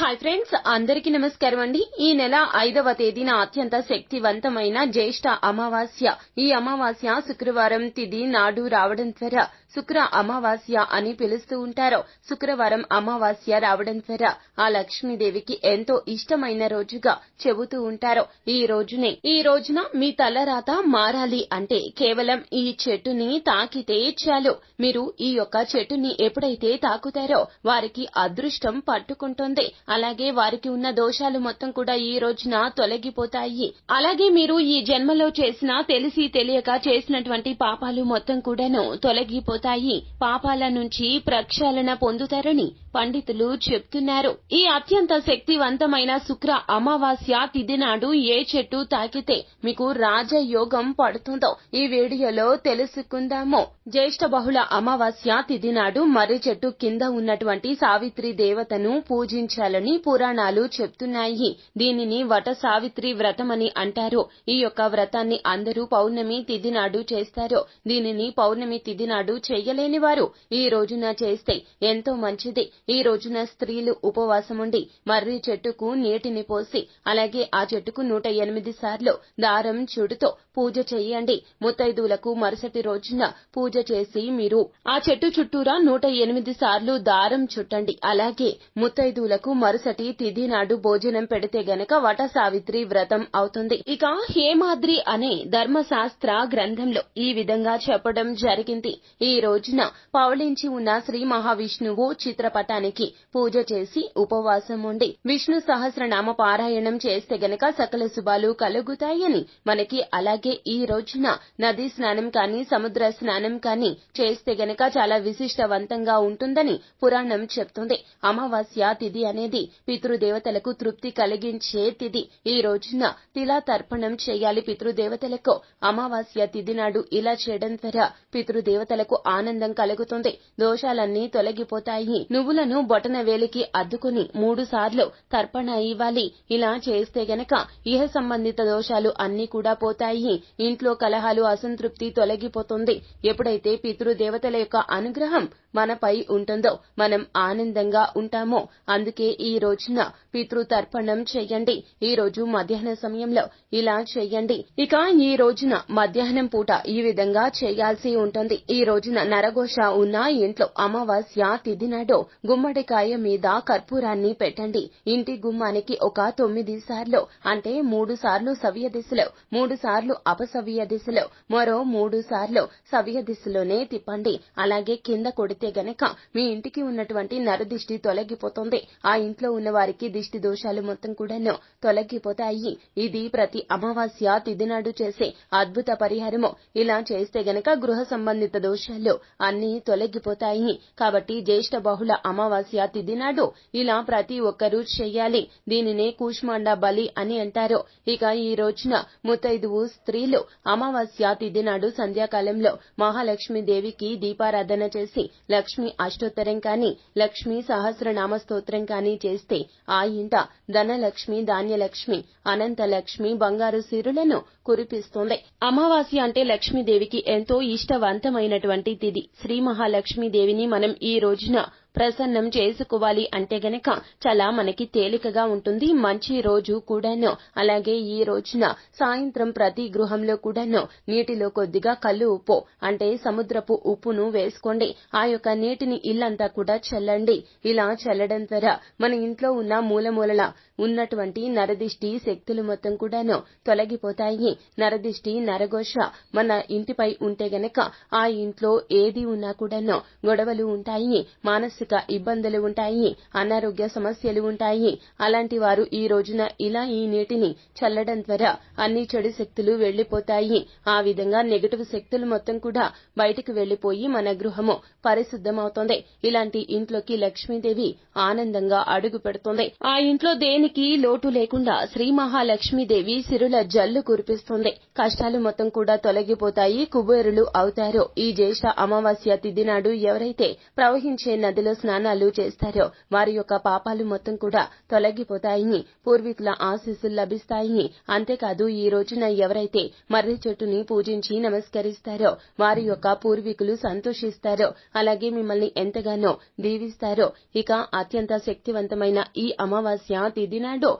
Hi friends అందరికీ నమస్కారం అండి. ఈ నెల ఐదవ తేదీన అత్యంత శక్తివంతమైన జ్యేష్ఠ అమావాస్య. ఈ అమావాస్య శుక్రవారం తిది నాడు రావడం ద్వారా శుక్ర అమావాస్య అని పిలుస్తూ ఉంటారు. శుక్రవారం అమావాస్య రావడం ద్వారా ఆ లక్ష్మీదేవికి ఎంతో ఇష్టమైన రోజుగా చెబుతూ ఉంటారు. ఈ రోజునే ఈ రోజున మీ తలరాత మారాలి అంటే కేవలం ఈ చెట్టుని తాకితే చాలు. మీరు ఈ యొక్క చెట్టుని ఎప్పుడైతే తాకుతారో వారికి అదృష్టం పట్టుకుంటుంది. అలాగే వారికి ఉన్న దోషాలు మొత్తం కూడా ఈ రోజున తొలగిపోతాయి. అలాగే మీరు ఈ జన్మలో చేసిన తెలిసి తెలియక చేసినటువంటి పాపాలు మొత్తం కూడాను తొలగిపోతాయి. పాపాల నుంచి ప్రక్షాళన పొందుతారని పండితులు చెప్తున్నారు. ఈ అత్యంత శక్తివంతమైన శుక్ర అమావాస్య తిథి నాడు ఏ చెట్టు తాకితే మీకు రాజయోగం పడుతుందో ఈ వీడియోలో తెలుసుకుందాము. జ్యేష్ఠ బహుళ అమావాస్య తిథి నాడు మర్రి చెట్టు కింద ఉన్నటువంటి సావిత్రి దేవతను పూజించాలని పురాణాలు చెప్తున్నాయి. దీనిని వట సావిత్రి వ్రతమని అంటారు. ఈ యొక్క వ్రతాన్ని అందరూ పౌర్ణమి తిథి నాడు చేస్తారు. దీనిని పౌర్ణమి తిథి నాడు చేయలేని వారు ఈ రోజున చేస్తే ఎంతో మంచిది. ఈ రోజున స్త్రీలు ఉపవాసముండి మర్రి చెట్టుకు నీటిని పోసి అలాగే ఆ చెట్టుకు నూట ఎనిమిది సార్లు దారం చుడుతో పూజ చేయండి. ముత్తైదువులకు మరుసటి రోజున పూజ చేసి మీరు ఆ చెట్టు చుట్టూరా నూట ఎనిమిది సార్లు దారం చుట్టండి. అలాగే ముత్తైదువులకు మరుసటి తిథి నాడు భోజనం పెడితే గనక వట సావిత్రి వ్రతం అవుతుంది. ఇక హేమాద్రి అనే ధర్మశాస్త్ర గ్రంథంలో ఈ విధంగా చెప్పడం జరిగింది. ఈ రోజున పౌళించి ఉన్న శ్రీ మహావిష్ణువు చిత్రపటానికి పూజ చేసి ఉపవాసం ఉండి విష్ణు సహస్రనామ పారాయణం చేస్తే గనక సకల శుభాలు కలుగుతాయని. మనకి అలాగే ఈ రోజున నదీ స్నానం కానీ సముద్ర స్నానం కానీ చేస్తే గనక చాలా విశిష్టవంతంగా ఉంటుందని పురాణం చెప్తుంది. అమావాస్య తిథి అనేది పితృదేవతలకు తృప్తి కలిగించే తిథి. ఈ రోజున తిలా తర్పణం చేయాలి పితృదేవతలకు. అమావాస్య తిథి నాడు ఇలా చేయడం ద్వారా పితృదేవతలకు ఆనందం కలుగుతుంది. దోషాలన్నీ తొలగిపోతాయి. నువ్వుల బొటన వేలికి అద్దుకుని మూడుసార్లు తర్పణ ఇవ్వాలి. ఇలా చేస్తే గనక ఇహ సంబంధిత దోషాలు అన్ని కూడా పోతాయి. ఇంట్లో కలహాలు అసంతృప్తి తొలగిపోతుంది. ఎప్పుడైతే పితృదేవతల యొక్క అనుగ్రహం మనపై ఉంటుందో మనం ఆనందంగా ఉంటామో. అందుకే ఈ రోజున పితృ తర్పణం చెయ్యండి ఈ రోజు మధ్యాహ్న సమయంలో ఇలా చెయ్యండి ఇక ఈ రోజున మధ్యాహ్నం పూట ఈ విధంగా చేయాల్సి ఉంటుంది. ఈ రోజున నరఘోష ఉన్న ఇంట్లో అమావాస్య తిథి నాడు గుమ్మడికాయ మీద కర్పూరాన్ని పెట్టండి. ఇంటి గుమ్మానికి ఒక తొమ్మిది సార్లు అంటే మూడు సార్లు సవ్య దిశలో మూడు సార్లు అపసవ్య దిశలో మరో మూడు సార్లు సవ్య దిశలోనే తిప్పండి. అలాగే కింద కొడితే గనక మీ ఇంటికి ఉన్నటువంటి నరదిష్టి తొలగిపోతుంది. ఆ ఇంట్లో ఉన్న వారికి దిష్టి దోషాలు మొత్తం కూడాను తొలగిపోతాయి. ఇది ప్రతి అమావాస్య తిదినాడు చేసే అద్భుత పరిహారము. ఇలా చేస్తే గనక గృహ సంబంధిత దోషాలు అన్ని తొలగిపోతాయి. కాబట్టి జ్యేష్ఠ బహుళ అమావాస్య తిథి నాడు ఇలా ప్రతి ఒక్కరూ చెయ్యాలి దీనినే కూష్మాండ బలి అని అంటారు. ఇక ఈ రోజున ముత్తైదువు స్త్రీలు అమావాస్య తిథి నాడు సంధ్యాకాలంలో మహాలక్ష్మి దేవికి దీపారాధన చేసి లక్ష్మి అష్టోత్తరం కాని లక్ష్మి సహస్రనామ స్తోత్రం కాని చేస్తే ఆ ఇంట ధనలక్ష్మి ధాన్యలక్ష్మి అనంత లక్ష్మి బంగారు సిరులను కురిపిస్తుంది. అమావాస్య అంటే లక్ష్మీదేవికి ఎంతో ఇష్టవంతమైనటువంటి తిథి శ్రీ మహాలక్ష్మీదేవిని మనం ఈ రోజున ప్రసన్నం చేసుకోవాలి అంటే గనక చాలా మనకి తేలికగా ఉంటుంది. మంచి రోజు కూడాను. అలాగే ఈ రోజున సాయంత్రం ప్రతి గృహంలో కూడాను నీటిలో కొద్దిగా కళ్ళు ఉప్పు అంటే సముద్రపు ఉప్పును వేసుకోండి. ఆ యొక్క నీటిని ఇల్లంతా కూడా చల్లండి. ఇలా చల్లడం ద్వారా మన ఇంట్లో ఉన్న మూలమూలల ఉన్నటువంటి నరదిష్టి శక్తులు మొత్తం కూడాను తొలగిపోతాయి. నరదిష్టి నరఘోష మన ఇంటిపై ఉంటే గనక ఆ ఇంట్లో ఏది ఉన్నా కూడాను గొడవలు ఉంటాయి. మానసిక ఇబ్బందులు ఉంటాయి అనారోగ్య సమస్యలు ఉంటాయి. అలాంటి వారు ఈ రోజున ఇలా ఈ నీటిని చల్లడం ద్వారా అన్ని చెడు శక్తులు వెళ్ళిపోతాయి ఆ విధంగా నెగటివ్ శక్తులు మొత్తం కూడా బయటకు వెళ్ళిపోయి మన గృహము పరిశుద్ధమవుతుంది. ఇలాంటి ఇంట్లోకి లక్ష్మీదేవి ఆనందంగా అడుగు పెడుతుంది. ఆ ఇంట్లో దేనికి లోటు లేకుండా శ్రీ మహాలక్ష్మీదేవి సిరుల జల్లు కురిపిస్తుంది. కష్టాలు మొత్తం కూడా తొలగిపోతాయి కుబేరులు అవుతారు. ఈ జ్యేష్ఠ అమావాస్య తిథి నాడు ఎవరైతే ప్రవహించే నదిలో తీర్థ స్నానాలు చేస్తారో వారి యొక్క పాపాలు మొత్తం కూడా తొలగిపోతాయని పూర్వీకుల ఆశీస్సులు లభిస్తాయని. అంతేకాదు ఈ రోజున ఎవరైతే మర్రి చెట్టుని పూజించి నమస్కరిస్తారో వారి యొక్క పూర్వీకులు సంతోషిస్తారో అలాగే మిమ్మల్ని ఎంతగానో దీవిస్తారో ఇక అత్యంత శక్తివంతమైన ఈ అమావాస్య తిథి నాడు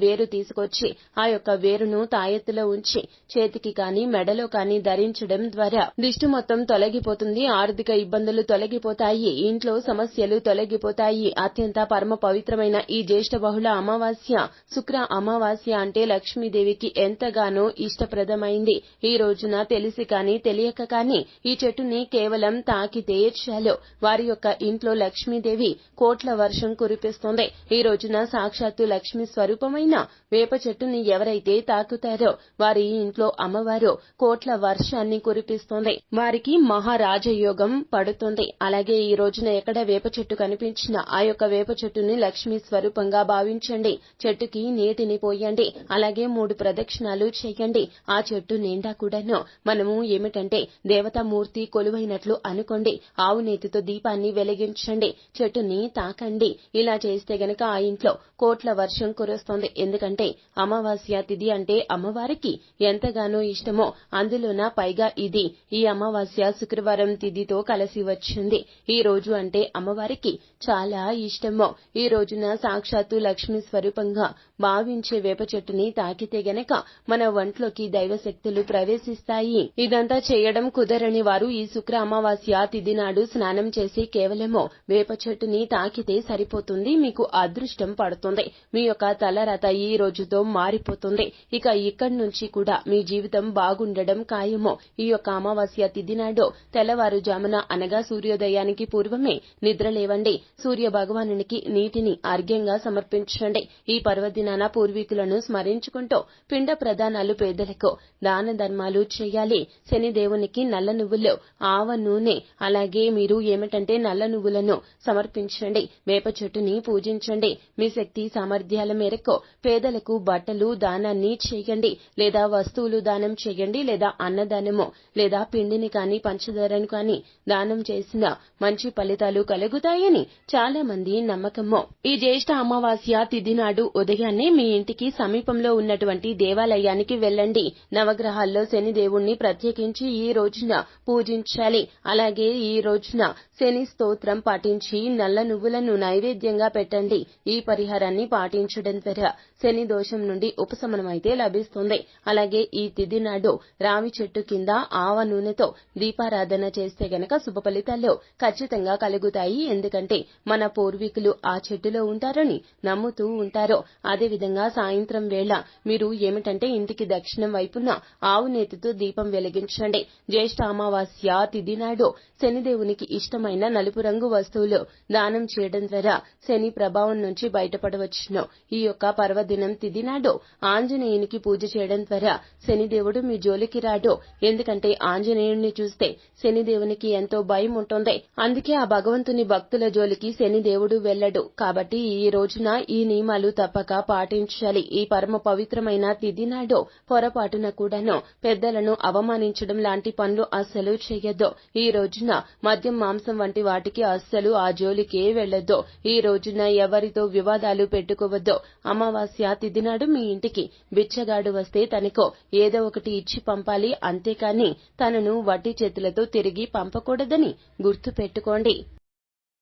వేరు తీసుకొచ్చి ఆ యొక్క వేరును తాయెత్తులో ఉంచి చేతికి కాని మెడలో కాని ధరించడం ద్వారా దిష్టి మొత్తం తొలగిపోతుంది ఆర్థిక ఇబ్బందులు తొలగిపోతాయి. ఇంట్లో సమస్యలు తొలగిపోతాయి. అత్యంత పరమ పవిత్రమైన ఈ జ్యేష్ఠ బహుళ అమావాస్య శుక్ర అమావాస్య అంటే లక్ష్మీదేవికి ఎంతగానో ఇష్టప్రదమైంది. ఈ రోజున తెలిసి కాని తెలియక కాని ఈ చెట్టుని కేవలం తాకితే చాలు. వారి యొక్క ఇంట్లో లక్ష్మీదేవి కోట్ల వర్షం కురిపిస్తుంది. ఈ రోజున సాక్షాత్తు లక్ష్మీ స్వరూపమైన వేప చెట్టుని ఎవరైతే తాకుతారో వారి ఇంట్లో అమ్మవారు కోట్ల వర్షాన్ని కురిపిస్తుంది. వారికి మహారాజయోగం పడుతుంది. అలాగే ఈ రోజున ఎక్కడ వేప చెట్టు కనిపించినా ఆ యొక్క వేప చెట్టుని లక్ష్మీ స్వరూపంగా భావించండి. చెట్టుకి నీటిని పోయండి. అలాగే మూడు ప్రదక్షిణాలు చేయండి. ఆ చెట్టు నిండా కూడాను మనము ఏమిటంటే దేవతామూర్తి కొలువైనట్లు అనుకోండి. ఆవు నేతితో దీపాన్ని వెలిగించండి. చెట్టుని తాకండి. ఇలా చేస్తే గనక ఆ ఇంట్లో కోట్ల వర్షం కురుస్తుంది. ఎందుకంటే అమావాస్య తిథి అంటే అమ్మవారికి ఎంతగానో ఇష్టమో అందులోన పైగా ఇది ఈ అమావాస్య శుక్రవారం తిథితో కలిసి వచ్చింది. ఈ రోజు అంటే అమ్మవారికి చాలా ఇష్టము. ఈ రోజున సాక్షాత్తు లక్ష్మీ స్వరూపంగా భావించే వేప చెట్టుని తాకితే గనక మన ఒంట్లోకి దైవశక్తులు ప్రవేశిస్తాయి. ఇదంతా చేయడం కుదరని వారు ఈ శుక్ర అమావాస్య తిథి నాడు స్నానం చేసి కేవలమో వేప చెట్టుని తాకితే సరిపోతుంది. మీకు అదృష్టం పడుతుంది. మీ యొక్క తలరత ఈ రోజుతో మారిపోతుంది. ఇక ఇక్కడి నుంచి కూడా మీ జీవితం బాగుండడం ఖాయమో. ఈ యొక్క అమావాస్య తిథి నాడు తెల్లవారుజామున అనగా సూర్యోదయానికి పూర్వమే నిద్ర లేవండి. సూర్య భగవానునికి నీటిని అర్ఘ్యంగా సమర్పించండి. ఈ పర్వదినాన పూర్వీకులను స్మరించుకుంటూ పిండ ప్రదానాలు పేదలకు దాన ధర్మాలు చేయాలి. శని దేవునికి నల్ల నువ్వులు ఆవ నూనె అలాగే మీరు ఏమిటంటే నల్ల నువ్వులను సమర్పించండి. వేప చెట్టుని పూజించండి. మీ శక్తి సామర్థ్యాల మేరకు పేదలకు బట్టలు దానాన్ని చేయండి. లేదా వస్తువులు దానం చేయండి. లేదా అన్నదానము లేదా పిండిని కాని పంచదారను కాని దానం చేసిన మంచి ఫలితాలు కలుగుతాయని చాలా మంది నమ్మకము. ఈ జ్యేష్ఠ అమావాస్య తిథి నాడు ఉదయాన్నే మీ ఇంటికి సమీపంలో ఉన్నటువంటి దేవాలయానికి వెళ్ళండి. నవగ్రహాల్లో శని దేవుణ్ణి ప్రత్యేకించి ఈ రోజున పూజించాలి. అలాగే ఈ రోజున శని స్తోత్రం పాటించి నల్ల నువ్వులను నైవేద్యంగా పెట్టండి. ఈ పరిహారాన్ని పాటించడం ద్వారా శని దోషం నుండి ఉపశమనం అయితే లభిస్తుంది. అలాగే ఈ తిథి నాడు రావి చెట్టు కింద ఆవ నూనెతో దీపారాధన చేస్తే గనక శుభ ఫలితాలు ఖచ్చితంగా కలుగుతాయి ఎందుకంటే మన పూర్వీకులు ఆ చెట్టులో ఉంటారని నమ్ముతూ ఉంటారు. అదేవిధంగా సాయంత్రం వేళ మీరు ఏమిటంటే ఇంటికి దక్షిణం వైపున ఆవు నేతితో దీపం వెలిగించండి. జ్యేష్ఠ అమావాస్య తిథి నాడు శనిదేవునికి ఇష్టమైన నలుపు రంగు వస్తువులు దానం చేయడం ద్వారా శని ప్రభావం నుంచి బయటపడవచ్చును. ఈ యొక్క పర్వదినం తిథి నాడు ఆంజనేయునికి పూజ చేయడం ద్వారా శనిదేవుడు మీ జోలికి రాడు. ఎందుకంటే ఆంజనేయుడిని చూస్తే శనిదేవునికి ఎంతో భయం ఉంటుంది. అందుకే ఆ భగవంతుని భక్తుల జోలికి శనిదేవుడు వెళ్ళడు. కాబట్టి ఈ రోజున ఈ నియమాలు తప్పక పాటించాలి. ఈ పరమ పవిత్రమైన తిథి నాడు పొరపాటున కూడాను పెద్దలను అవమానించడం లాంటి పనులు అస్సలు చేయొద్దు ఈ రోజున మద్యం మాంసం వంటి వాటికి అస్సలు ఆ జోలికే వెళ్ళొద్దు ఈ రోజున ఎవరితో వివాదాలు పెట్టుకోవద్దు. అమావాస్య తిథి నాడు మీ ఇంటికి బిచ్చగాడు వస్తే తనకో ఏదో ఒకటి ఇచ్చి పంపాలి. అంతేకాని తనను వడ్డీ చేతులతో తిరిగి పంపకూడదని గుర్తు పెట్టుకోండి